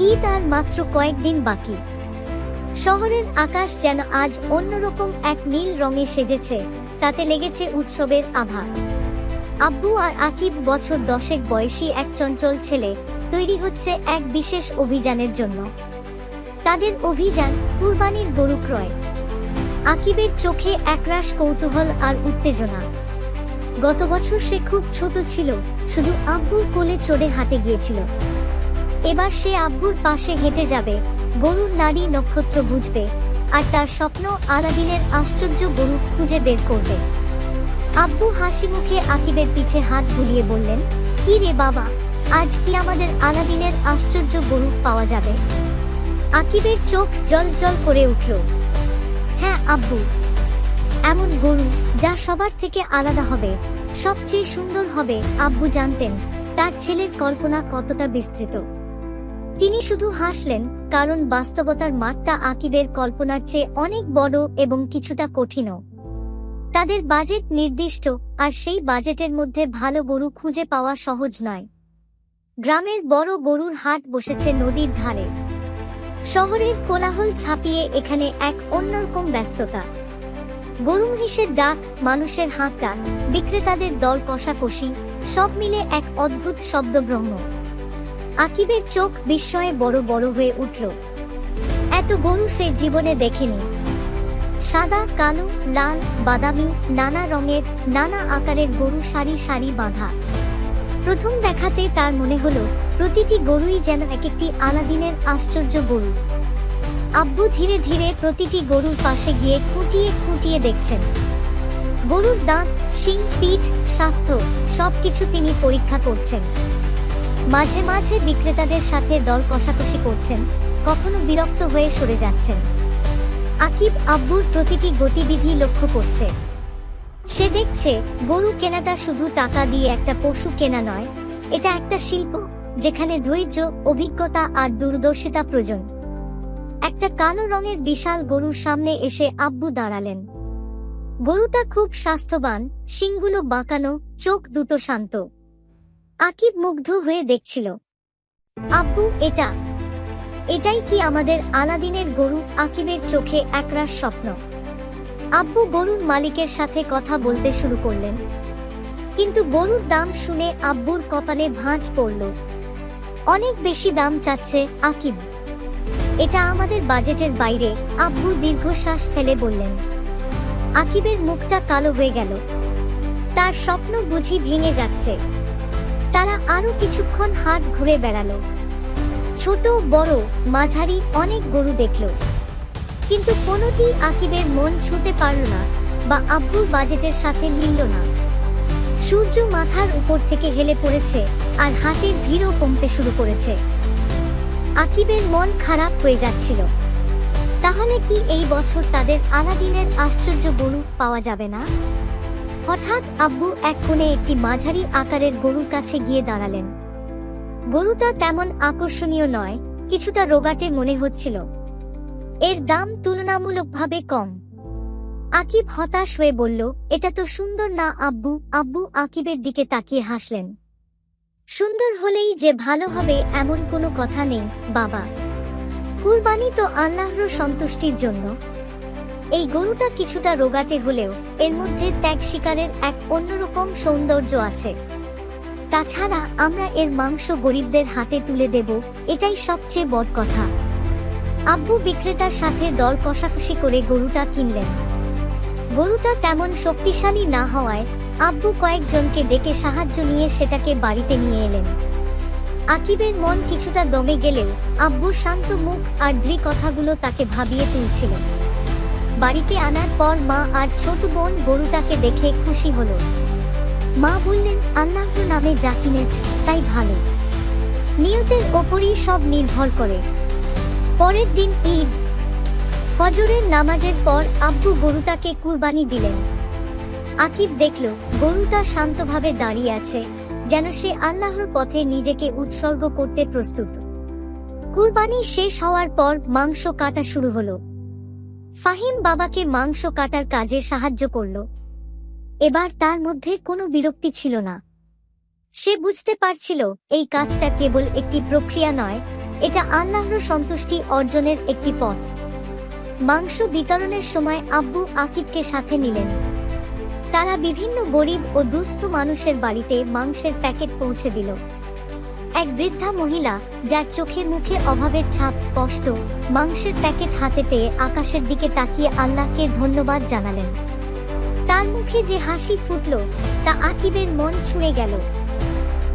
ঈদ আর মাত্র কয়েকদিন বাকি। শহরের আকাশ যেন আজ অন্যরকম এক নীল রঙে সেজেছে, তাতে লেগেছে উৎসবের আভা। আব্বু আর আকিব বছর দশেক বয়সী এক চঞ্চল ছেলে তৈরি হচ্ছে এক বিশেষ অভিযানের জন্য। তাদের অভিযান কুরবানির গরু ক্রয়। আকিবের চোখে একরাশ কৌতূহল আর উত্তেজনা। গত বছর সে খুব ছোট ছিল, শুধু আব্বুর কোলে চড়ে হাঁটে গিয়েছিল। এবার সে আব্বুর পাশে হেঁটে যাবে। গরুর নারী নক্ষত্র বুঝবে। আর তার স্বপ্ন আলাদিনের আশ্চর্য গরু খুঁজে বের করবে। আব্বু হাসি মুখে আকিবের পিঠে হাত বুলিয়ে বললেন, কি রে বাবা, আজ কি আমাদের আলাদিনের আশ্চর্য গরু পাওয়া যাবে? আকিবের চোখ জল জল করে উঠল। হ্যাঁ আব্বু, এমন গরু যা সবার থেকে আলাদা হবে, সবচেয়ে সুন্দর হবে। আব্বু জানতেন, তার ছেলের কল্পনা কতটা বিস্তৃত। তিনি শুধু হাসলেন, কারণ বাস্তবতার মাঠটা আকিবের কল্পনার চেয়ে অনেক বড় এবং কিছুটা কঠিনও। তাদের বাজেট নির্দিষ্ট, আর সেই বাজেটের মধ্যে ভালো গরু খুঁজে পাওয়া সহজ নয়। গ্রামের বড় গরুর হাট বসেছে নদীর ধারে। শহরের কোলাহল ছাপিয়ে এখানে এক অন্যরকম ব্যস্ততা। গরু মহিষের ডাক, মানুষের হাঁকটা বিক্রেতাদের দল কষাকষি, সব মিলে এক অদ্ভুত শব্দব্রহ্ম। আকিবের চোখ বিস্ময়ে বড় বড় হয়ে উঠল। এত গরু সে জীবনে দেখেনি। সাদা, কালো, লাল, বাদামি, নানা রঙের, নানা আকারের গরু সারি সারি বাঁধা। প্রথম দেখাতে তার মনে হলো, প্রতিটি গরুই যেন এক একটি আলাদিনের আশ্চর্য গরু। আব্বু ধীরে ধীরে প্রতিটি গরুর পাশে গিয়ে খুঁটিয়ে খুঁটিয়ে দেখছেন। গরুর দাঁত, শিং, পিঠ, স্বাস্থ্য, সবকিছু তিনি পরীক্ষা করছেন। মাঝে মাঝে বিক্রেতাদের সাথে দর কষাকষি করছেন, কখনো বিরক্ত হয়ে সরে যাচ্ছেন। আকিব আব্বুর প্রতিটি গতিবিধি লক্ষ্য করছে। সে দেখছে গরু কেনাটা শুধু টাকা দিয়ে একটা পশু কেনা নয়, এটা একটা শিল্প, যেখানে ধৈর্য, অভিজ্ঞতা আর দূরদর্শিতা প্রয়োজন। একটা কালো রঙের বিশাল গরুর সামনে এসে আব্বু দাঁড়ালেন। গরুটা খুব স্বাস্থ্যবান, শিংগুলো বাঁকানো, চোখ দুটো শান্ত। আকিব মুগ্ধ হয়ে দেখছিল। আব্বু, এটা। এটাই কি আমাদের আলাদিনের গরু আকিবের চোখে একরাশ স্বপ্ন? আব্বু গরুর মালিকের সাথে কথা বলতে শুরু করলেন। কিন্তু গরুর দাম শুনে আব্বুর কপালে ভাঁজ পড়ল। অনেক বেশি দাম চাচ্ছে আকিব। এটা আমাদের বাজেটের বাইরে, আব্বু দীর্ঘশ্বাস ফেলে বললেন। আকিবের মুখটা কালো হয়ে গেল। তার স্বপ্ন বুঝি ভেঙে যাচ্ছে। তারা আরও কিছুক্ষণ হাট ঘুরে বেড়ালো। ছোট, বড়, মাঝারি অনেক গরু দেখল। কিন্তু কোনোটি আকিবের মন ছুঁতে পারল না বা আব্বুর বাজেটের সাথে মিলল না। সূর্য মাথার উপর থেকে হেলে পড়েছে আর হাটের ভিড়ও কমতে শুরু করেছে। আকিবের মন খারাপ হয়ে যাচ্ছিল। তাহলে কি এই বছর তাদের আলাদিনের আশ্চর্য গরু পাওয়া যাবে না? হঠাৎ আব্বু এক কোণে একটি মাঝারি আকারের গরুর কাছে গিয়ে দাঁড়ালেন। গরুটা তেমন আকর্ষণীয় নয়, কিছুটা রোগাটে মনে হচ্ছিল। এর দাম তুলনামূলকভাবে কম। আকিব হতাশ হয়ে বলল, এটা তো সুন্দর না আব্বু। আব্বু আকিবের দিকে তাকিয়ে হাসলেন। সুন্দর হলেই যে ভালো হবে এমন কোনো কথা নেই, বাবা। কুরবানি তো আল্লাহর সন্তুষ্টির জন্য। এই গরুটা কিছুটা রোগাটে হলেও এর মধ্যে ত্যাগ শিকারের এক অন্যরকম সৌন্দর্য আছে। তাছাড়া আমরা এর মাংস গরিবদের হাতে তুলে দেব, এটাই সবচেয়ে বড় কথা। আব্বু বিক্রেতার সাথে দর কষাকষি করে গরুটা কিনলেন। গরুটা তেমন শক্তিশালী না হওয়ায় আব্বু কয়েকজনকে ডেকে সাহায্য নিয়ে সেটাকে বাড়িতে নিয়ে এলেন। আকিবের মন কিছুটা দমে গেলেও আব্বুর শান্ত মুখ আর দৃঢ় কথাগুলো তাকে ভাবিয়ে তুলছিল। বাড়িতে আনার পর মা আর ছোট বোন গরুটাকে দেখে খুশি হলো। মা বললেন, আল্লাহ নামে যা কিনেছ, তাই ভালো। নিয়তের ওপরই সব নির্ভর করে। পরের দিন ঈদ। ফজরের নামাজের পর আব্বু গরুটাকে কুরবানি দিলেন। আকিব দেখল, গরুটা শান্তভাবে দাঁড়িয়ে আছে, যেন সে আল্লাহর পথে নিজেকে উৎসর্গ করতে প্রস্তুত। কুরবানি শেষ হওয়ার পর মাংস কাটা শুরু হলো। ফাহিম বাবাকে মাংস কাটার কাজে সাহায্য করল। এবার তার মধ্যে কোনো বিরক্তি ছিল না। সে বুঝতে পারছিল, এই কাজটা কেবল একটি প্রক্রিয়া নয়, এটা আল্লাহর সন্তুষ্টি অর্জনের একটি পথ। মাংস বিতরণের সময় আব্বু আকিবকে সাথে নিলেন। তারা বিভিন্ন গরিব ও দুস্থ মানুষের বাড়িতে মাংসের প্যাকেট পৌঁছে দিল। এক বৃদ্ধা মহিলা, যার চোখে মুখে অভাবের ছাপ স্পষ্ট, মাংসের প্যাকেট হাতে পেয়ে আকাশের দিকে তাকিয়ে আল্লাহকে ধন্যবাদ জানালেন। তার মুখে যে হাসি ফুটল, তা আকিবের মন ছুঁয়ে গেল।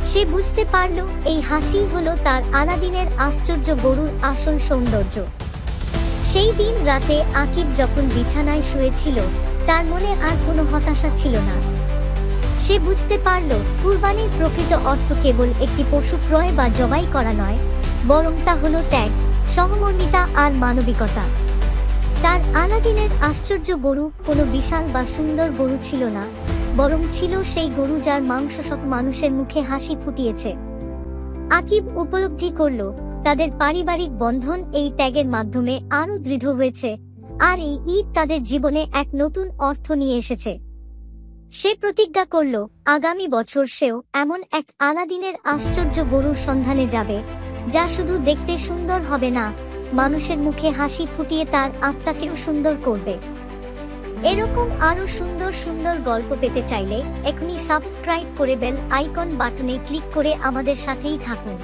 সে বুঝতে পারল, এই হাসি হলো তার আলাদিনের আশ্চর্য গরুর আসল সৌন্দর্য। সেই দিন রাতে আকিব যখন বিছানায় শুয়েছিল, তার মনে আর কোনো হতাশা ছিল না। সে বুঝতে পারল কুরবানির প্রকৃত অর্থ কেবল একটি পশু ক্রয় বা জবাই করা নয়, বরং তা হল ত্যাগ, সহমর্মিতা আর মানবিকতা। তার আলাদিনের আশ্চর্য গরু কোনো বিশাল বা সুন্দর গরু ছিল না, বরং ছিল সেই গরু যার মাংস সব মানুষের মুখে হাসি ফুটিয়েছে। আকিব উপলব্ধি করল, তাদের পারিবারিক বন্ধন এই ত্যাগের মাধ্যমে আরও দৃঢ় হয়েছে, আর এই ঈদ তাদের জীবনে এক নতুন অর্থ নিয়ে এসেছে। সে প্রতিজ্ঞা করল, আগামী বছর সেও এমন এক আলাদিনের আশ্চর্য গরুর সন্ধানে যাবে, যা শুধু দেখতে সুন্দর হবে না, মানুষের মুখে হাসি ফুটিয়ে তার আত্মাকেও সুন্দর করবে। এরকম আরও সুন্দর সুন্দর গল্প পেতে চাইলে এখনই সাবস্ক্রাইব করে বেল আইকন বাটনে ক্লিক করে আমাদের সাথেই থাকুন।